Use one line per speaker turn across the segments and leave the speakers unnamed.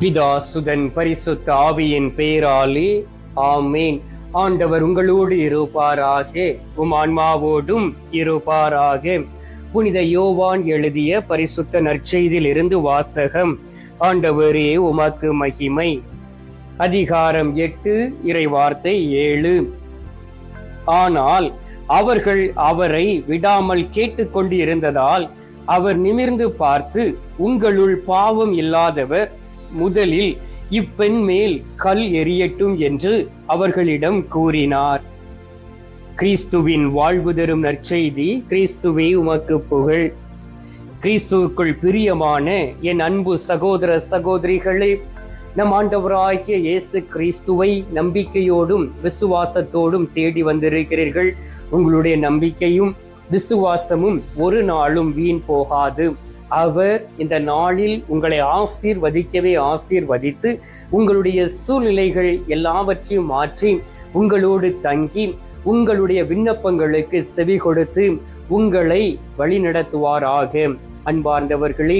பிதா சுதன் பரிசுத்த ஆவியின் பேராலே ஆமேன். ஆண்டவர் உங்களோடு இருப்பாராக உம் ஆன்மாவோடும் இருப்பாராக. புனித யோவான் எழுதிய பரிசுத்த நற்செய்தியில் இருந்து வாசகம் ஆண்டவரே உமக்கு மகிமை. அதிகாரம் எட்டு இறைவார்த்தை ஏழு. ஆனால் அவர்கள் அவரை விடாமல் கேட்டுக்கொண்டு இருந்ததால் அவர் நிமிர்ந்து பார்த்து உங்களுள் பாவம் இல்லாதவர் முதலில் இப்பெண் மேல் கல் எரியட்டும் என்று அவர்களிடம் கூறினார். கிறிஸ்துவின் வாழ்வு தரும் நற்செய்தி கிறிஸ்துவே உமக்கு புகழ். கிறிஸ்துவுக்குள் பிரியமான என் அன்பு சகோதர சகோதரிகளே நம் ஆண்டவராகிய இயேசு கிறிஸ்துவை நம்பிக்கையோடும் விசுவாசத்தோடும் தேடி வந்திருக்கிறீர்கள். உங்களுடைய நம்பிக்கையும் விசுவாசமும் ஒரு நாளும் வீண் போகாது. அவர் இந்த நாளில் உங்களை ஆசீர்வதிக்கவே ஆசீர்வதித்து உங்களுடைய சூழ்நிலைகள் எல்லாவற்றையும் மாற்றி உங்களோடு தங்கி உங்களுடைய விண்ணப்பங்களுக்கு செவி கொடுத்து உங்களை வழிநடத்துவாராக. அன்பார்ந்தவர்களே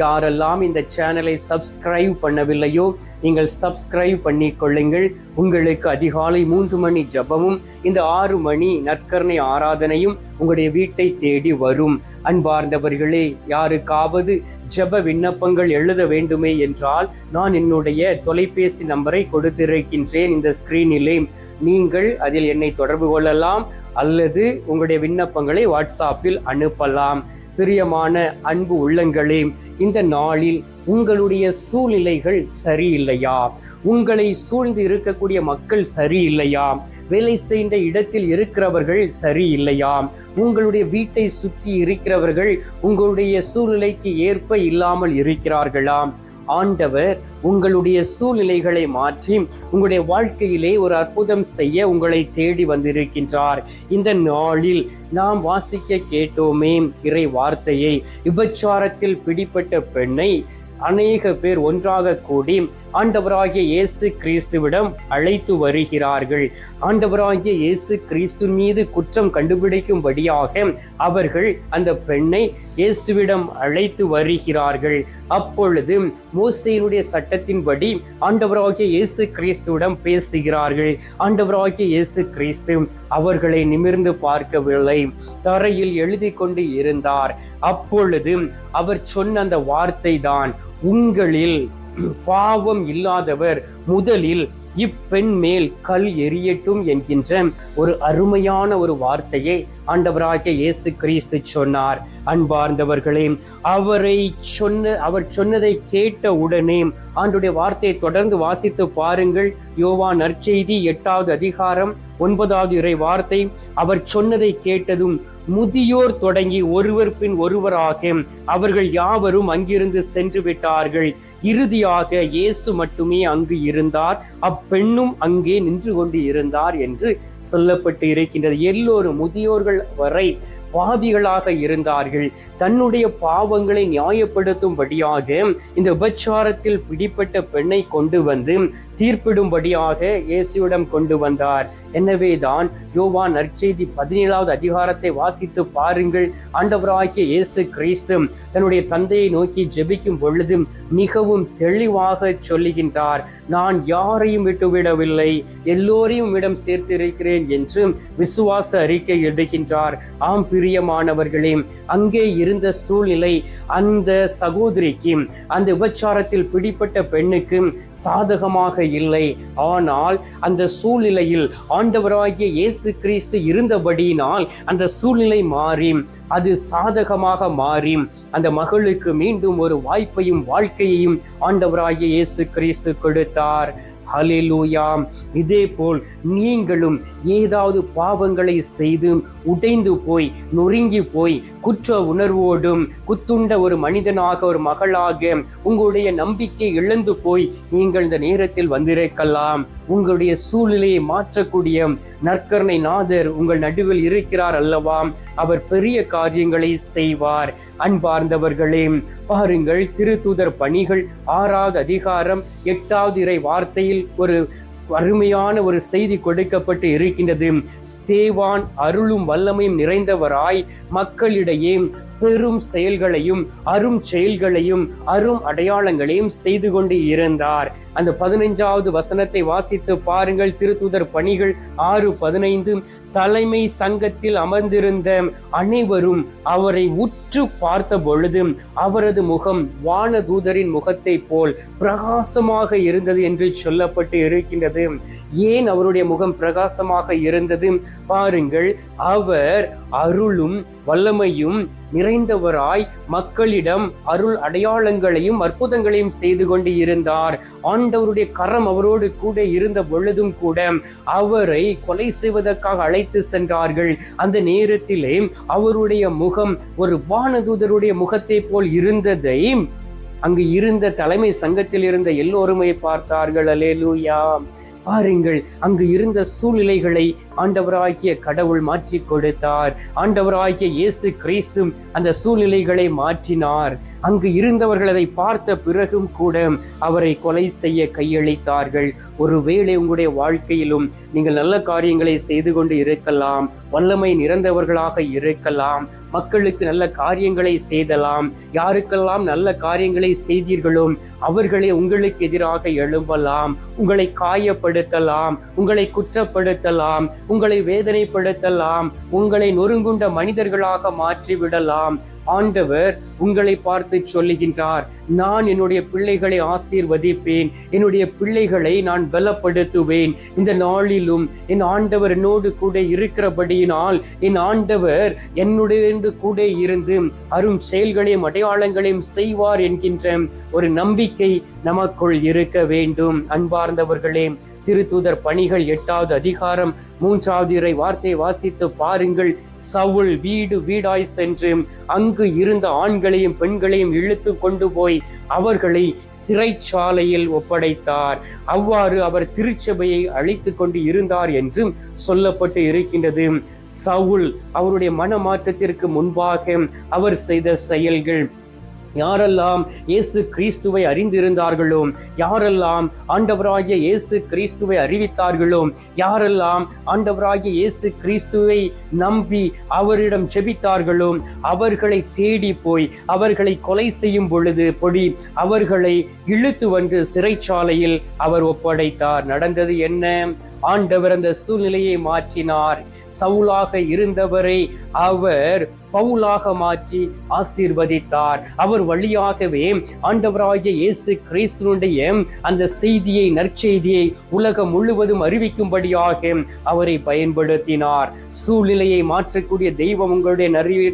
யாரெல்லாம் இந்த சேனலை சப்ஸ்கிரைப் பண்ணவில்லையோ நீங்கள் சப்ஸ்கிரைப் பண்ணி கொள்ளுங்கள். உங்களுக்கு அதிகாலை மூன்று மணி ஜபமும் இந்த ஆறு மணி நற்கரணை ஆராதனையும் உங்களுடைய வீட்டை தேடி வரும். அன்பார்ந்தவர்களே யாருக்காவது ஜப விண்ணப்பங்கள் எழுத வேண்டுமே என்றால் நான் என்னுடைய தொலைபேசி நம்பரை கொடுத்திருக்கின்றேன் இந்த ஸ்கிரீனிலே நீங்கள் அதில் என்னை தொடர்பு கொள்ளலாம் அல்லது உங்களுடைய விண்ணப்பங்களை வாட்ஸ்அப்பில் அனுப்பலாம். பிரியமான அன்பு உள்ளங்களே இந்த நாளில் உங்களுடைய சூழ்நிலைகள் சரியில்லையா? உங்களை சூழ்ந்து இருக்கக்கூடிய மக்கள் சரியில்லையா? வேலை செய்த இடத்தில் இருக்கிறவர்கள் சரியில்லையா உங்களுடைய வீட்டை சுற்றி இருக்கிறவர்கள் உங்களுடைய சூழ்நிலைக்கு ஏற்ப இல்லாமல் இருக்கிறார்களா ஆண்டவர் உங்களுடைய சூழ்நிலைகளை மாற்றி உங்களுடைய வாழ்க்கையிலே ஒரு அற்புதம் செய்ய உங்களை தேடி வந்திருக்கின்றார். இந்த நாளில் நாம் வாசிக்க கேட்டோமே இறை வார்த்தையை. விபச்சாரத்தில் பிடிப்பட்ட பெண்ணை அநேக பேர் ஒன்றாக கூடி ஆண்டவராகிய இயேசு கிறிஸ்துவிடம் அழைத்து வருகிறார்கள். ஆண்டவராகிய இயேசு கிறிஸ்து மீது குற்றம் கண்டுபிடிக்கும்படியாக அவர்கள் அந்த பெண்ணை இயேசுவிடம் அழைத்து வருகிறார்கள். அப்பொழுது மோசையினுடைய சட்டத்தின்படி ஆண்டவராகிய இயேசு கிறிஸ்துவிடம் பேசுகிறார்கள். ஆண்டவராகிய இயேசு கிறிஸ்து அவர்களை நிமிர்ந்து பார்க்கவில்லை. தரையில் எழுதி கொண்டு இருந்தார். அப்பொழுது அவர் சொன்ன அந்த வார்த்தை தான் உங்களில் பாவம் இல்லாதவர் முதலில் இப்பெண் மேல் கல் எரியட்டும் என்கின்ற ஒரு அருமையான ஒரு வார்த்தையை ஆண்டவராகிய இயேசு கிறிஸ்து சொன்னார். அன்பார்ந்தவர்களே அவரை சொன்ன அவர் சொன்னதை கேட்ட உடனே ஆண்டுடைய வார்த்தையை தொடர்ந்து வாசித்து பாருங்கள். யோவா நற்செய்தி எட்டாவது அதிகாரம் ஒன்பதாவது இறை வார்த்தை. அவர் சொன்னதை கேட்டதும் முதியோர் தொடங்கி ஒருவர் பின் ஒருவராக அவர்கள் யாவரும் அங்கிருந்து சென்று விட்டார்கள். இறுதியாக இயேசு மட்டுமே அங்கு இருந்தார். அப்பெண்ணும் அங்கே நின்று கொண்டு இருந்தார் என்று சொல்லப்பட்டு இருக்கின்றது. எல்லோரும் முதியோர்கள் வரை பாவிகளாக இருந்தார்கள். தன்னுடைய பாவங்களை நியாயப்படுத்தும்படியாக இந்த விபச்சாரத்தில் பிடிப்பட்ட பெண்ணை கொண்டு வந்து தீர்ப்பிடும்படியாக இயேசுவிடம் கொண்டு வந்தார். எனவேதான் யோவான் நற்செய்தி பதினேழாவது அதிகாரத்தை வாசித்து பாருங்கள். ஆண்டவராகிய இயேசு கிறிஸ்து தன்னுடைய தந்தையை நோக்கி ஜெபிக்கும் பொழுது மிகவும் தெளிவாக சொல்லுகின்றார் நான் யாரையும் விட்டுவிடவில்லை. எல்லோரையும் இடம் சேர்த்திருக்கிறேன் என்று விசுவாச அறிக்கை எடுக்கின்றார் ஆம் பிரியமானவர்களே அங்கே இருந்த சூழ்நிலை அந்த சகோதரிக்கு அந்த விபச்சாரத்தில் பிடிப்பட்ட பெண்ணுக்கு சாதகமாக இல்லை. ஆனால் அந்த சூழ்நிலையில் ஆண்டவராகிய இயேசு கிறிஸ்து இருந்தபடியினால் அந்த சூழ்நிலை மாறி அது சாதகமாக மாறி அந்த மகளுக்கு மீண்டும் ஒரு வாய்ப்பையும் வாழ்க்கையையும் ஆண்டவராகிய இயேசு கிறிஸ்து கொடுத்தார். ஹலிலூயா இதே போல் நீங்களும் ஏதாவது பாவங்களை செய்து உடைந்து போய் நொறுங்கி போய் குற்ற உணர்வோடும் குத்துண்ட ஒரு மனிதனாக ஒரு மகளாக உங்களுடைய நம்பிக்கை இழந்து போய் நீங்கள் இந்த நேரத்தில் வந்திருக்கலாம். உங்களுடைய சூழ்நிலையை மாற்றக்கூடிய நற்கரணை நாதர் உங்கள் நடுவில் இருக்கிறார் அல்லவா? அவர் பெரிய காரியங்களை செய்வார். அன்பார்ந்தவர்களே பாருங்கள் திருத்தூதர் பணிகள் ஆறாவது அதிகாரம் எட்டாவது இறை வார்த்தையில் ஒரு அருமையான ஒரு செய்தி கொடுக்கப்பட்டு இருக்கின்றது. ஸ்தேவான் அருளும் வல்லமையும் நிறைந்தவராய் மக்களிடையே பெரும் செயல்களையும் அரும் செயல்களையும் அரும் அடையாளங்களையும் செய்து கொண்டு இருந்தார். அந்த பதினைஞ்சாவது வசனத்தை வாசித்து பாருங்கள். திருத்துதர் பணிகள் ஆறு பதினைந்து. தலைமை சங்கத்தில் அமர்ந்திருந்த அனைவரும் அவரை உற்று பார்த்த பொழுது அவரது முகம் வானதூதரின் முகத்தை போல் பிரகாசமாக இருந்தது என்று சொல்லப்பட்டு இருக்கின்றது. ஏன் அவருடைய முகம் பிரகாசமாக இருந்தது? பாருங்கள் அவர் அருளும் வல்லமையும் நிறைந்தவராய் மக்களிடம் அருள் அடையாளங்களையும் அற்புதங்களையும் செய்து கொண்டு இருந்தார் ஆண்டவருடைய கரம் அவரோடு கூட இருந்த பொழுதும் கூட அவரை கொலை செய்வதற்காக அழைத்து சென்றார்கள். அந்த நேரத்திலே அவருடைய முகம் ஒரு வானதூதருடைய முகத்தை போல் இருந்ததை அங்கு இருந்த தலைமை சங்கத்தில் இருந்த எல்லோருமே பார்த்தார்கள். அலேலூயா பாருங்கள் அங்கு இருந்த சூழ்நிலைகளை ஆண்டவராகிய கடவுள் மாற்றி கொடுத்தார். ஆண்டவராகிய இயேசு கிறிஸ்தும் அந்த சூழ்நிலைகளை மாற்றினார். அங்கு இருந்தவர்கள் அதை பார்த்த பிறகும் கூட அவரை கொலை செய்ய கையளித்தார்கள். ஒருவேளை உங்களுடைய வாழ்க்கையிலும் நீங்கள் நல்ல காரியங்களை செய்து கொண்டு இருக்கலாம். வல்லமை நிறந்தவர்களாக இருக்கலாம். மக்களுக்கு நல்ல காரியங்களை செய்தலாம். யாருக்கெல்லாம் நல்ல காரியங்களை செய்தீர்களோ அவர்களே உங்களுக்கு எதிராக எழும்பலாம். உங்களை காயப்படுத்தலாம். உங்களை குற்றப்படுத்தலாம். உங்களை வேதனைப்படுத்தலாம். உங்களை நொறுங்குண்ட மனிதர்களாக மாற்றிவிடலாம். ஆண்டவர் உங்களை பார்த்து சொல்லுகின்றார் நான் என்னுடைய பிள்ளைகளை ஆசீர்வதிப்பேன். என்னுடைய பிள்ளைகளை நான் பலப்படுத்துவேன். இந்த நாளிலும் என் ஆண்டவர் என்னோடு கூட இருக்கிறபடியினால் என் ஆண்டவர் என்னுடைய கூட இருந்து அரும் செயல்களையும் அடையாளங்களையும் செய்வார் என்கின்ற ஒரு நம்பிக்கை நமக்குள் இருக்க வேண்டும். அன்பார்ந்தவர்களே திருத்தூதர் பணிகள் எட்டாவது அதிகாரம் மூன்றாவது இறை வார்த்தை வாசித்து பாருங்கள். சவுல் வீடு வீடாய் சென்று அங்கு இருந்த ஆண்களையும் பெண்களையும் இழுத்து கொண்டு போய் அவர்களை சிறைச்சாலையில் ஒப்படைத்தார். அவ்வாறு அவர் திருச்சபையை அழைத்து கொண்டு இருந்தார் என்றும் சொல்லப்பட்டு இருக்கின்றது. சவுல் அவருடைய மனமாற்றத்திற்கு முன்பாக அவர் செய்த செயல்கள் யாரெல்லாம் இயேசு கிறிஸ்துவை அறிந்திருந்தார்களோ யாரெல்லாம் ஆண்டவராகிய இயேசு கிறிஸ்துவை அறிவித்தார்களோ யாரெல்லாம் ஆண்டவராகிய இயேசு கிறிஸ்துவை நம்பி அவரிடம் ஜெபித்தார்களோ அவர்களை தேடி போய் அவர்களை கொலை செய்யும் பொழுது பொடி அவர்களை இழுத்து வந்து சிறைச்சாலையில் அவர் ஒப்படைத்தார். நடந்தது என்ன? ஆண்டவர் அந்த சூழ்நிலையை மாற்றினார். சவுலாக இருந்தவரை அவர் பவுலாக மாற்றி ஆசீர்வதித்தார். அவர் வழியாகவே ஆண்டவராகிய இயேசு கிறிஸ்துனுடைய அந்த செய்தியை நற்செய்தியை உலகம் முழுவதும் அறிவிக்கும்படியாக அவரை பயன்படுத்தினார். சூழ்நிலையை மாற்றக்கூடிய தெய்வம் உங்களுடைய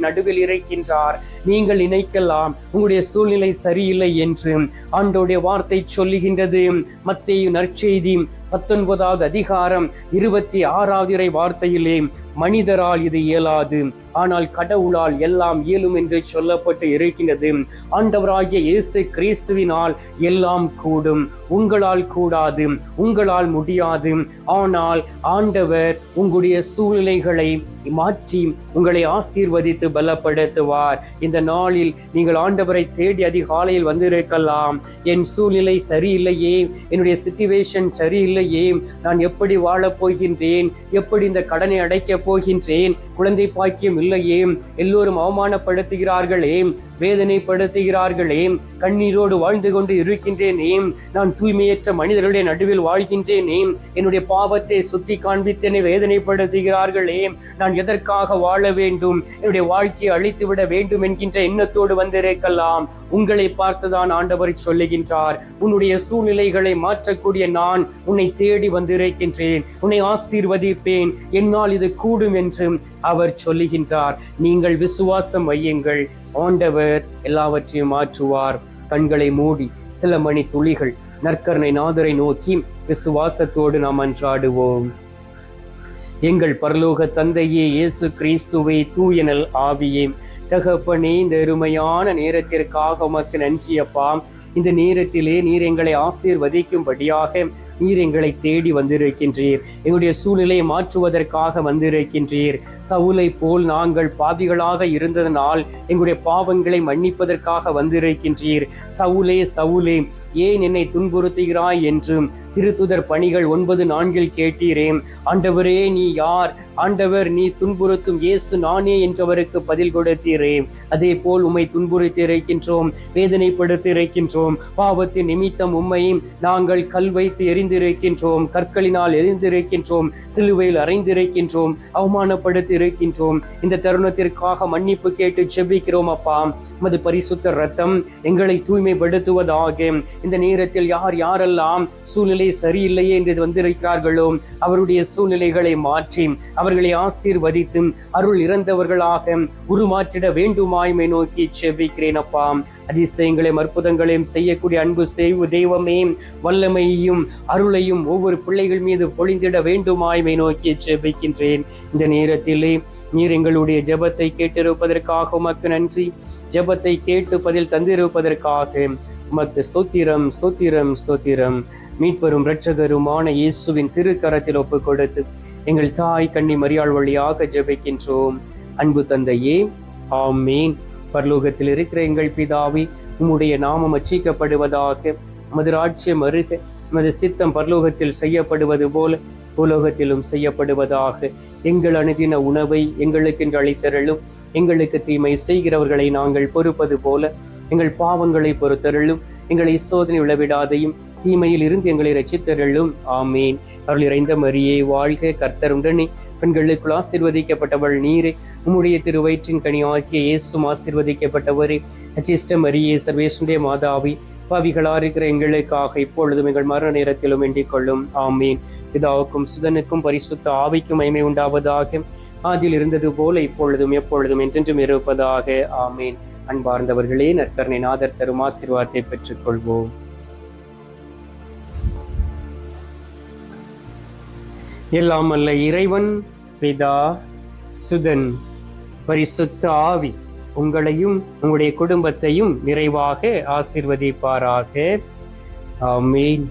நடுவில் இருக்கின்றார். நீங்கள் நினைக்கலாம் உங்களுடைய சூழ்நிலை சரியில்லை என்று ஆண்டோடைய வார்த்தை சொல்லுகின்றது. மத்தேயு நற்செய்தி பத்தொன்பதாவது அதிகாரம் இருபத்தி ஆறாவது இறை வார்த்தையிலே மனிதரால் இது இயலாது. ஆனால் கடவுளால் எல்லாம் இயலும் என்று சொல்லப்பட்டு இருக்கின்றது. ஆண்டவராகிய இயேசு கிறிஸ்துவினால் எல்லாம் கூடும். உங்களால் கூடாது. உங்களால் முடியாது. ஆனால் ஆண்டவர் உங்களுடைய சூழ்நிலைகளை மாற்றி உங்களை ஆசீர்வதித்து பலப்படுத்துவார். இந்த நாளில் நீங்கள் ஆண்டவரை தேடி அதிகாலையில் வந்திருக்கலாம். என் சூழ்நிலை சரியில்லையே. என்னுடைய சிச்சுவேஷன் சரியில்லையே. நான் எப்படி வாழப் போகின்றேன்? எப்படி இந்த கடனை அடைக்கப் போகின்றேன்? குழந்தை பாக்கியம் இல்லையே. எல்லோரும் அவமானப்படுத்துகிறார்களே. வேதனைப்படுத்துகிறார்களே. கண்ணீரோடு வாழ்ந்து கொண்டு இருக்கின்றேனே. நான் தூய்மையற்ற மனிதர்களுடைய நடுவில் வாழ்கின்றேனே. என்னுடைய பாவத்தை சுற்றி காண்பித்தனை வேதனைப்படுத்துகிறார்களே. நான் எதற்காக வாழ வேண்டும்? என்னுடைய வாழ்க்கையை அழித்துவிட வேண்டும் என்கின்ற எண்ணத்தோடு வந்திருக்கலாம். உங்களை பார்த்துதான் ஆண்டவர் சொல்லுகின்றார். உன்னுடைய சூழ்நிலைகளை மாற்றக்கூடிய நான் உன்னை தேடி வந்திருக்கின்றேன். உன்னை ஆசீர்வதிப்பேன். என்னால் இது கூடும் என்றும் அவர் சொல்லுகின்றார். நீங்கள் விசுவாசம் வையுங்கள். ஆண்டவர் எல்லாவற்றையும் மாற்றுவார். கண்களை மூடி சில மணி துளிகள் நற்கருணை நாதரை நோக்கி விசுவாசத்தோடு நாம் அன்றாடுவோம். எங்கள் பரலோக தந்தையே இயேசு கிறிஸ்துவே தூயனல் ஆவியே. தகப்பனே இந்த அருமையான நேரத்திற்காக உமக்கு நன்றியப்பா இந்த நேரத்திலே நீர் எங்களை ஆசீர்வதிக்கும்படியாக நீர் எங்களை தேடி வந்திருக்கின்றீர். எங்களுடைய சூழ்நிலையை மாற்றுவதற்காக வந்திருக்கின்றீர். சவுலை போல் நாங்கள் பாவிகளாக இருந்ததனால் எங்களுடைய பாவங்களை மன்னிப்பதற்காக வந்திருக்கின்றீர். சவுலே சவுலே ஏன் என்னை துன்புறுத்துகிறாய் என்றும் திருத்துதர் பணிகள் ஒன்பது நான்கில் கேட்டீரேன். ஆண்டவரே நீ யார்? ஆண்டவர் நீ துன்புறுத்தும் இயேசு நானே என்றவருக்கு பதில் கொடுத்தீரே அதே போல் உம்மை துன்புறுத்தி இருக்கின்றோம் வேதனைப்படுத்தி இருக்கின்றோம் இருக்கின்றோம் பாவத்தின் நிமித்தம் உண்மையும் நாங்கள் கல் வைத்து எரிந்திருக்கின்றோம். கற்களினால் எரிந்திருக்கின்றோம். சிலுவையில் அறைந்திருக்கின்றோம் அவமானப்படுத்தி இருக்கின்றோம் இந்த தருணத்திற்காக மன்னிப்பு கேட்டு செபிக்கிறோம் அப்பா. மது பரிசுத்த ரத்தம் எங்களை தூய்மைப்படுத்துவதாக. இந்த நேரத்தில் யார் யாரெல்லாம் சூழ்நிலை சரியில்லையே என்று வந்திருக்கிறார்களோ அவருடைய சூழ்நிலைகளை மாற்றி அவர்களை ஆசீர்வதித்து அருள் இறந்தவர்களாக உருமாற்றிட வேண்டுமாய்மை நோக்கி செபிக்கிறேன் அப்பா. அதிசயங்களையும் அற்புதங்களையும் செய்யக்கூடிய அன்பு செய்வு தெய்வமே வல்லமையையும் அருளையும் ஒவ்வொரு பிள்ளைகள் மீது பொழிந்திட வேண்டுமாய்மை நோக்கி செபிக்கின்றேன் இந்த நேரத்திலே நீர் எங்களுடைய ஜெபத்தை கேட்டிருப்பதற்காக உமக்கு நன்றி. ஜெபத்தை கேட்டு பதில் தந்திருப்பதற்காக உமக்கு ஸ்தோத்திரம் ஸ்தோத்திரம் ஸ்தோத்திரம். மீட்பெரும் இரட்சகருமான இயேசுவின் திருக்கரத்தில் ஒப்புக் கொடுத்து எங்கள் தாய் கண்ணி மரியாள் வழியாக ஜெபிக்கின்றோம். அன்பு தந்தையே ஆமீன். பரலோகத்தில் இருக்கிற எங்கள் பிதாவி உம்முடைய நாமம் அச்சிக்கப்படுவதாக உமது ராஜ்யம் அருக உமது சித்தம் பரலோகத்தில் செய்யப்படுவது போல பூலோகத்திலும் செய்யப்படுவதாக. எங்கள் அணுதின உணவை எங்களுக்கென்று அளித்தருளும். எங்களுக்கு தீமை செய்கிறவர்களை நாங்கள் பொறுப்பது போல எங்கள் பாவங்களை பொறுத்தருளும். எங்களை சோதனை விழவிடாதையும் தீமையில் இருந்து எங்களை ரச்சித்தருளும் ஆமீன். அருள் இறைந்த மரியே வாழ்க கர்த்தருடனே பெண்களுக்குள் ஆசிர்வதிக்கப்பட்டவள் நீரே. உம்முடைய திருவயிற்றின் கனி ஆகிய இயேசும் ஆசிர்வதிக்கப்பட்டவரே அச்சிஷ்ட மரியே சர்வேசுடைய மாதாவி பாவிகளா இருக்கிற எங்களுக்காக இப்பொழுதும் எங்கள் மரண நேரத்திலும் வேண்டிக் கொள்ளும். ஆமீன். பிதாவுக்கும் சுதனுக்கும் பரிசுத்த ஆவிக்கும் மைமை உண்டாவதாக. அதில் இருந்தது போல இப்பொழுதும் எப்பொழுதும் என்றென்றும் இருப்பதாக. ஆமீன். அன்பார்ந்தவர்களே நற்கரணை நாதர் தரும் ஆசீர்வாதத்தை பெற்றுக் கொள்வோம் எல்லாம் அல்ல இறைவன் பிதா சுதன். பரிசுத்த ஆவி உங்களையும் உங்களுடைய குடும்பத்தையும் நிறைவாக ஆசிர்வதிப்பாராக. ஆமீன்.